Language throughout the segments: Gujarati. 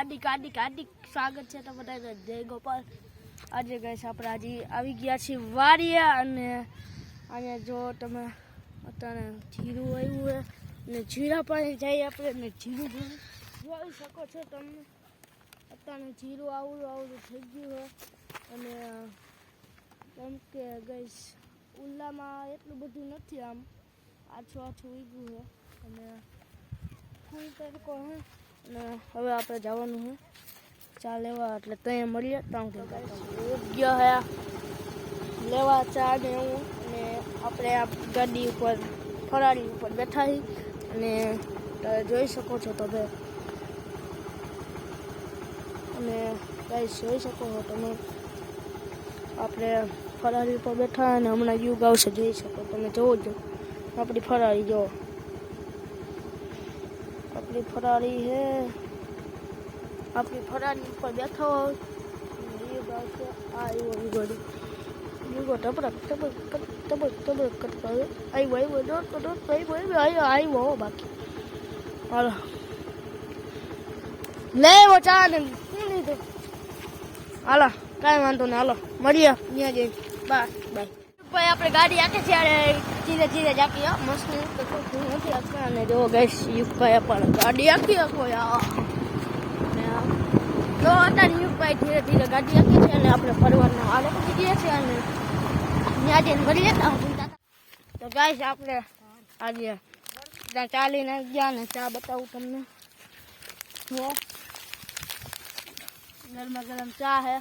હાર્દિક હાર્દિક હાર્દિક સ્વાગત છે તો બધાને. જય ગોપાલ. આજે ગઈશ આપણે આજે આવી ગયા છીએ વારિયા અને અને જો તમે અત્યારે જીરું આવ્યું હોય અને જીરા પાસે જઈએ આપણે અને જીરું જોઈ શકો છો તમે. અત્યારે જીરું આવડું આવડું થઈ ગયું હોય અને, કેમ કે ગઈશ ઉલ્લામાં એટલું બધું નથી આમ. આછું આછું ઉગ્યું છે. અને ફૂલ તડકો હે અને હવે આપણે જવાનું છે. ચા લેવા, એટલે ત્યાં મળીએ. ત્યાં યોગ્ય હયા લેવા ચા ને એવું. અને આપણે આ ગાડી ઉપર ફરારી ઉપર બેઠા અને તમે જોઈ શકો છો તમે. અને ગાઈસ જોઈ શકો છો તમે. આપણે ફરારી ઉપર બેઠા અને હમણાં યુગ આવશે, જોઈ શકો. તમે જોવો જો. આપણી ફરારી જો. આપણી ફરારી હે. આપણી ફરારી ઉપર બેઠો આવ્યો યુગો યુગો ટપડક ટપક ટપક ટપક કટકાવે આવ્યો આવ્યો દોડ દોડ આવ્યો આવ્યો આવ્યો બાકી. હાલો. લે એવો ચા ને પી લીધો. હાલો, કાંઈ વાંધો નહીં. હાલો, મળીએ. ત્યાં જઈ બાય બાય. ભાઈ આપણે ગાડી આખે ત્યારે ધીરે ધીરે જાકી હો, મસ્ત તો કોઈ નથી આપતા અને જો ગઈશ યુગભાઈ પણ ગાડી આખી આખો યાર અને આ, જો અત્યારે યુગભાઈ ધીરે ધીરે ગાડી આખી છે અને આપણે ફરવાના હાલે પછી ગયા છે અને ત્યાં જઈને ફરી જતા તો ગાઈશ આપણે આજે ત્યાં ચાલીને ગયા ને ચા બતાવું તમને. જો. ગરમા ગરમ ચા હે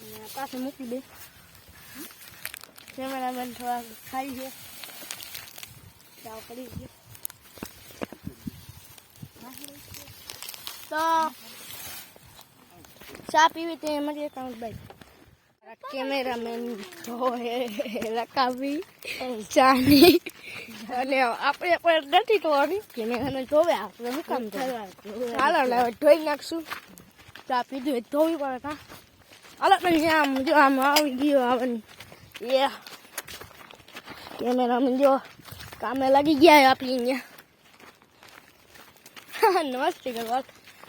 અને પાસે મૂકી દે. કેમેરામેન થોડા ખાઈ છે. ચા કરી છે તો ચા પીવી તે એમ જ એકાઉન્ટ બાઈ કેમેરામેન રકાવી ચાની અને આપણે પણ નથી જોવાની. કેમેરામેન જોવે, આપણે શું કામ ચાલો ને ધોઈ નાખશું. ચા પીધું ધોવી પડે કા? હાલો તો આમ જો આમ આવી ગયો આવવાની એ કેમેરામેન જો કામે લાગી ગયા આપી અહીંયા નમસ્તે કરવા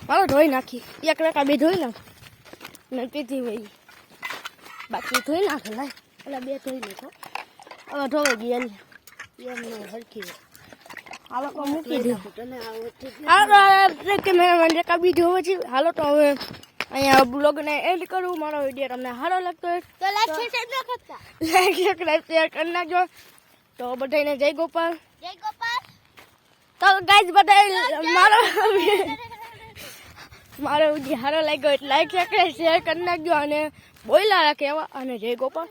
મારો ધોઈ નાખી એક રકા બે ધોઈ નાખ ને પીધી હોય બાકી ધોઈ નાખે લાય પેલા બે ધોઈ નાખો હવે ધોઈ ગયા એમને હરખી હાલો તો મૂકી દે હાલો કેમેરામેન રકા બી ધોવે છે હાલો તો હવે અહીંયા બ્લોગને એડ કરું. મારો વીડિયો તમને સારો લાગતો હોય તો લાઈક શેર ન કરતા. લાઈક સબસ્ક્રાઈબ શેર કરી નાખજો. તો બધાને જય ગોપાલ. જય ગોપાલ. તો ગાઈઝ બધા મારો મારો વીડિયો સારો લાગ્યો એટલે લાઈક સબસ્ક્રાઈબ શેર કરી નાખજો અને બોયલા રાખે એવા. અને જય ગોપાલ.